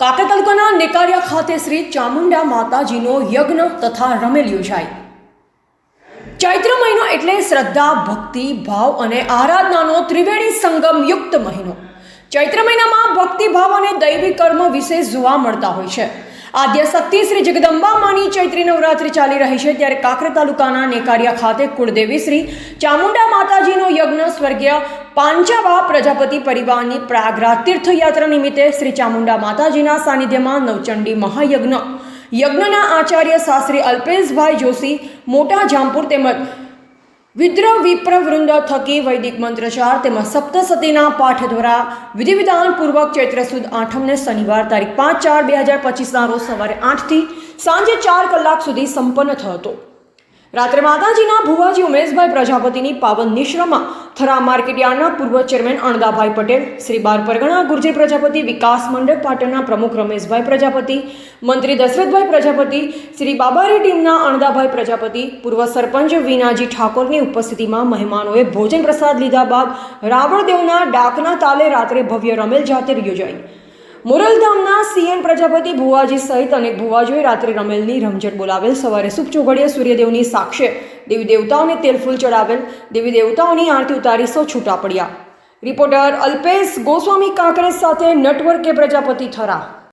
કાકા તાલુકાના નેકારિયા ખાતે શ્રી ચામુંડા માતાજીનો યજ્ઞ તથા રમેલ યોજાઈ. ચૈત્ર મહિનો એટલે શ્રદ્ધા, ભક્તિ, ભાવ અને આરાધનાનો ત્રિવેણી સંગમ યુક્ત મહિનો. ચૈત્ર મહિનામાં ભક્તિ ભાવ અને દૈવી કર્મ વિશેષ જોવા મળતા હોય છે. આદ્ય શક્તિ શ્રી જગદંબા માની ચૈત્રી નવરાત્રિ ચાલી રહી છે ત્યારે કાંકરે તાલુકાના નેકારિયા ખાતે કુળદેવી શ્રી ચામુંડા માતાજીનો યજ્ઞ સ્વર્ગીય પાંચાવા પ્રજાપતિ પરિવારની પ્રયાગરાજ તીર્થયાત્રા નિમિત્તે શ્રી ચામુંડા માતાજીના સાનિધ્યમાં નવચંડી મહાયજ્ઞ. યજ્ઞના આચાર્ય શાસ્ત્રી અલ્પેશભાઈ જોશી, મોટા જામપુર તેમજ વિદ્ર વિપ્ર વૃંદ થકી વૈદિક મંત્રચાર તેમજ સપ્તસતીના પાઠ દ્વારા વિધિ વિધાનપૂર્વક ચૈત્ર સુદ આઠમને શનિવાર તારીખ પાંચ ચાર બે હજાર પચીસના રોજ સવારે આઠથી સાંજે ચાર કલાક સુધી સંપન્ન થયો હતો. રાત્રે માતાજીના ભુવાજી ઉમેશભાઈ પ્રજાપતિની પાવન નિશ્રમાં, થરા માર્કેટયાર્ડના પૂર્વ ચેરમેન અણદાભાઈ પટેલ, શ્રી બાર પરગણા ગુર્જર પ્રજાપતિ વિકાસ મંડળ પાટણના પ્રમુખ રમેશભાઈ પ્રજાપતિ, મંત્રી દશરથભાઈ પ્રજાપતિ, શ્રી બાબારી ટીમના અણદાભાઈ પ્રજાપતિ, પૂર્વ સરપંચ વિનાજી ઠાકોરની ઉપસ્થિતિમાં મહેમાનોએ ભોજન પ્રસાદ લીધા બાદ રાવણદેવના ડાકના તાલે રાત્રે ભવ્ય રમેલ જાતર યોજાઈ. મોરલધામના સીએન પ્રજાપતિ ભુવાજી સહિત અનેક ભુવાજીઓએ રાત્રે રમેલની રમઝટ બોલાવેલ. સવારે સુખ ચોઘડિયે સૂર્યદેવની સાક્ષે દેવી દેવતાઓને તેલફૂલ ચડાવેલ. દેવી દેવતાઓની આરતી ઉતારી સૌ છૂટા પડ્યા. રિપોર્ટર અલ્પેશ ગોસ્વામી કાંકરેજ સાથે નટવર્કે પ્રજાપતિ થરા